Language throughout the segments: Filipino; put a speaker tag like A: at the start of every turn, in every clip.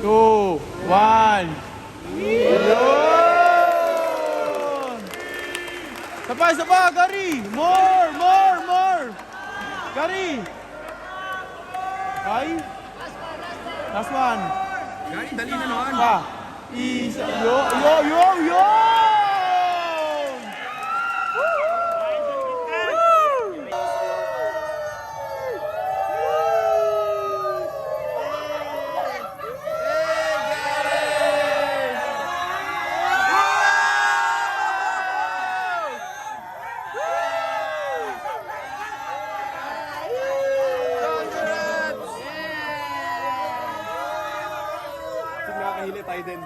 A: two, one. Yun! Sabay, sabay, Gary! More, more, more! Gary! Ay? Last one.
B: Gary, dali na naman.
A: Pa. Isa. Yo, yo, yo, yo! Tayo din.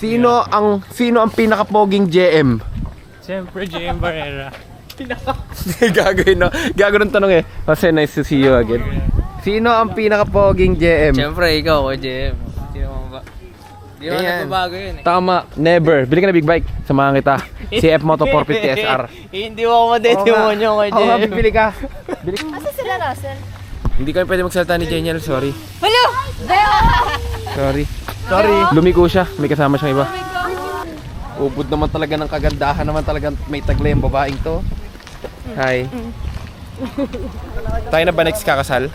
C: Sino ang sino ang pinaka-poging JM?
D: Siyempre, JM Barrera.
C: Gagawin no. Gagawin ng tanong eh. Jose, nice to see you again. Sino ang pinaka-poging JM?
D: Siyempre, ikaw, ko, JM. Hindi naman ba? Hindi naman
C: Ayan.
D: nagbabago yun eh.
C: Tama, never. Bili ka na big bike. Samahan kita. CF Moto 450 SR.
D: Hindi mo ako madedemonyo kay
C: Oo nga,
D: JM.
C: bibili ka. Bili ka.
E: Asa sila, Russell?
C: Hindi kami pwede magsalita ni Jeniel, sorry.
E: Hello!
C: Sorry. Sorry. Lumiko siya. May kasama siyang iba. Ubod naman talaga ng kagandahan naman talaga may taglay ang babaeng to. Hi. Tayo na ba next kakasal?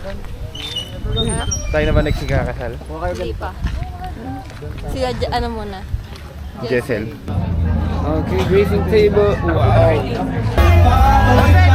C: Tayo na ba next kakasal?
E: Hindi pa. Si Adja- ano muna?
C: Jessel. Okay, dressing table. Wow.
F: Isang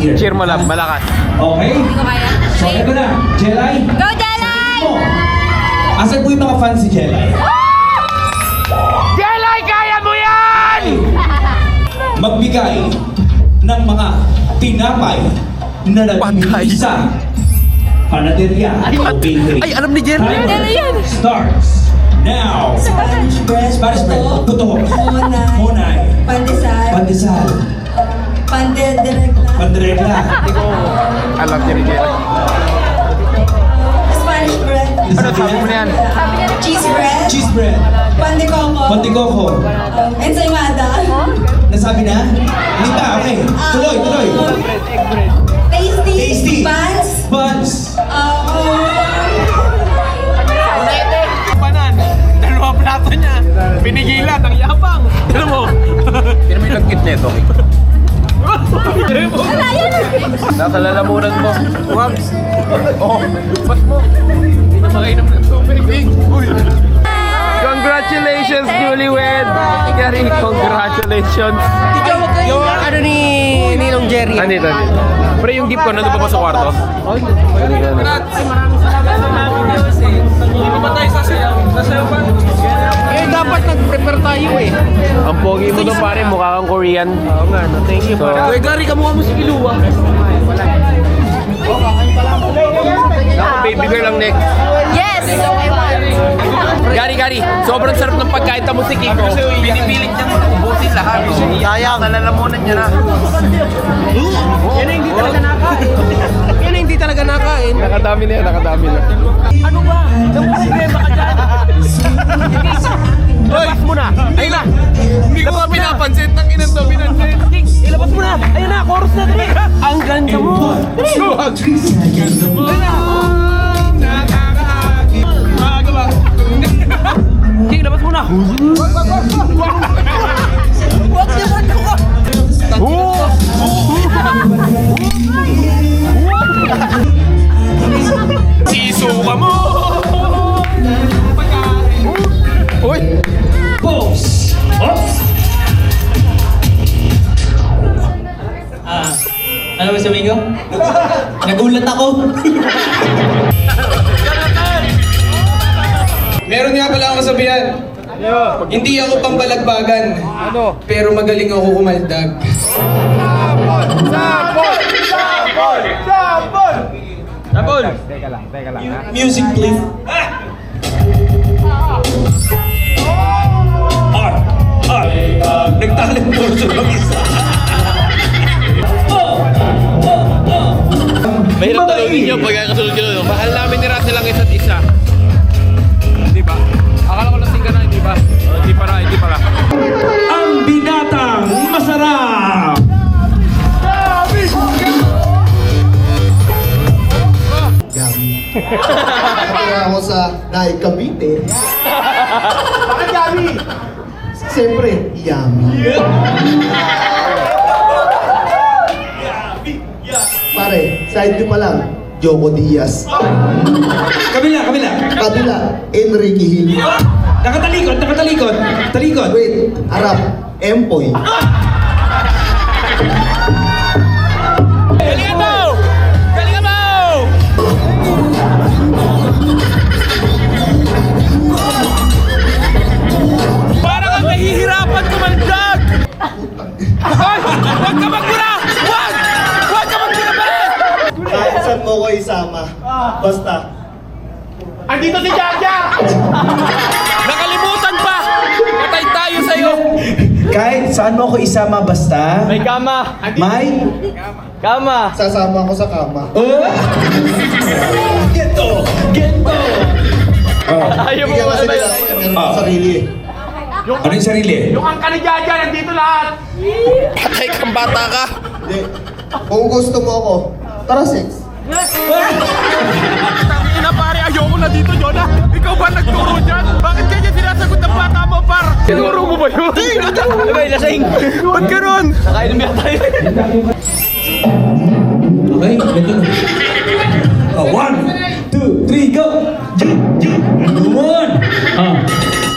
F: Jelay!
C: Cheer mo lang, malakas.
F: Okay?
E: Kaya.
F: So, eto na. Jelay,
E: Go, Jelay!
F: Asan po yung mga fans si Jelay?
C: Jelay, kaya mo yan!
F: Magbigay ng mga tinapay na nabibili sa panaderya o bakery.
C: Ay, alam ni.
E: Ano yan?
F: Starts now.
G: Spanish bread,
F: Spanish bread, totoo.
G: Monay,
F: Monay,
G: pandesal,
F: pandesal,
G: pandederegla,
F: panderegla,
C: Alam niya ni Jerry.
G: Spanish bread,
C: Ano, sabi mo na yan?
G: cheese bread,
F: cheese bread,
G: pandecoco,
F: pantikoko.
G: um, ensaymada,
F: Nasabi na? Hindi pa, okay. Tuloy, tuloy.
G: tasty,
F: Tasty.
G: buns,
F: Buns,
G: um,
D: Panan, dalawa plato niya. Pinigilan, ang yapang. Ano mo?
C: Sino may lagkit nito? Nasa lalamunan mo. Wags. Oh, ba't mo? Hindi na makainom ng tubig. Uy. Congratulations, newlywed! Gary, congratulations!
D: Yung ano ni Ninong Jerry.
C: Andito, andito. Pero yung gift ko, nandun pa ba sa kwarto?
D: Hindi pa tayo sasayaw. Sasayaw pa.
C: Dapat nag-prepare tayo eh. Ang pogi mo to pare, mukha kang Korean. Oo nga, no? thank you pare.
D: Uy, Gary, kamukha mo si Kiluwa.
C: Ako, baby girl ang next.
E: Yes!
C: Gary, Gary, sobrang sarap ng pagkain tamo si Kiko. Pinipilit niyang ubusin lahat. Sayang. Nalalamunan niya na.
D: Yan ang hindi
C: King, labas muna! Huwag
D: naman ako! Oh! Siso ka
C: mo!
D: Uy! Pops! Pops! Ah, ano
C: ba sa
F: Mingo? Nagulat ako.
D: Meron nga pala akong sabihan. Hindi ako pambalagbagan.
B: Ano?
D: Pero magaling ako kumaldag.
F: Music please. Ah! Ah! Nagtalent portion ng
B: Mahirap talawin nyo pag kasunod nyo. Mahal namin ni Russell ang isa't isa. Di ba? Akala ko lasing ka na, di ba? Hindi para, hindi para.
F: Ang binatang masarap!
G: Kaya ako sa Nai Cavite. Bakit yummy? Siyempre, yummy. Pare, side nyo pa lang, Joko Diaz.
F: Kabila, kabila.
G: Kabila, Enrique Hill.
F: Nakatalikod, nakatalikod. Talikod.
G: Wait, Arap, Empoy. Basta,
A: Andito si Jaja!
B: Nakalimutan pa! Patay tayo sa'yo!
F: Kahit saan mo ako isama basta.
D: May kama!
F: May...
D: Kama!
G: sasama ko sa kama.
F: Oh! Gento! Gento!
D: Ayaw mo
G: Bigyan kasi
D: ba
G: ako, meron akong sarili eh.
F: Ano yung sarili?
A: Yung angka ni Jaja, nandito lahat!
B: Patay kang bata ka!
G: Hindi. Kung gusto mo ako, tara sex.
B: Tangina pare, ayoko na dito, Jonah! Ikaw ba nagturo dyan? Bakit ganyan sinasagot ng bata mo, par? Tinuro mo ba yun?
D: Diba, lasing?
B: Ba't ganun?
D: Nakainom yata yun.
F: Okay, ganito na. Oh, one, two, three, go! Jig, jig! One! Ah.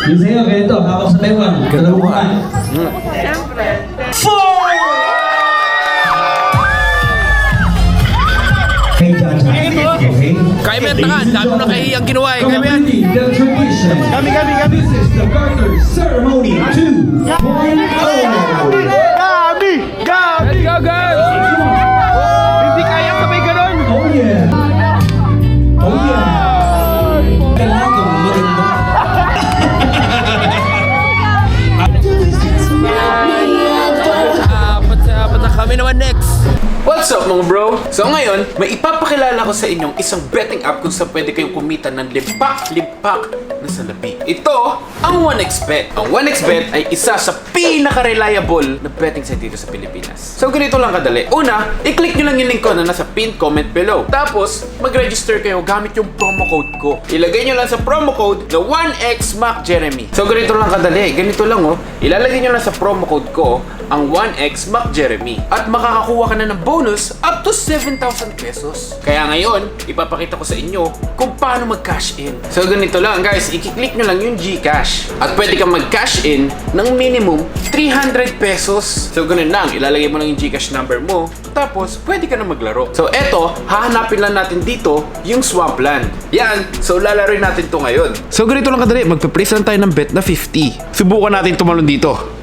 F: Yung sa'yo, ganito. Hawak sa Taiwan. Dalawang Four!
B: Kaya mo yan, tanga. Ang dami mo na kahiyang ginawa eh. Kaya
F: tradition. Kami, kami, kami. This is the Garter Ceremony 2.0.
A: Gabi! Gabi!
B: Let's go, girls! Hindi kaya sabay ganon!
F: Oh yeah! Oh yeah!
B: Na kami naman next. What's up mga bro? So ngayon, may ipapakilala ko sa inyong isang betting app kung saan pwede kayong kumita ng limpak-limpak na salapi. Ito, ang 1xBet. Ang 1xBet ay isa sa pinaka-reliable na betting site dito sa Pilipinas. So ganito lang kadali. Una, i-click nyo lang yung link ko na nasa pinned comment below. Tapos, mag-register kayo gamit yung promo code ko. Ilagay nyo lang sa promo code na 1xMacJeremy. So ganito lang kadali. Ganito lang oh. Ilalagay nyo lang sa promo code ko ang 1xMacJeremy. At makakakuha ka na ng bonus up to 7,000 pesos. Kaya ngayon, ipapakita ko sa inyo kung paano mag-cash in. So ganito lang guys, i-click nyo lang yung GCash. At pwede kang mag-cash in ng minimum 300 pesos. So ganun lang, ilalagay mo lang yung GCash number mo. Tapos, pwede ka na maglaro. So eto, hahanapin lang natin dito yung Swampland. Yan, so lalaroin natin to ngayon. So ganito lang kadali, magpe-place lang tayo ng bet na 50. Subukan natin tumalon dito.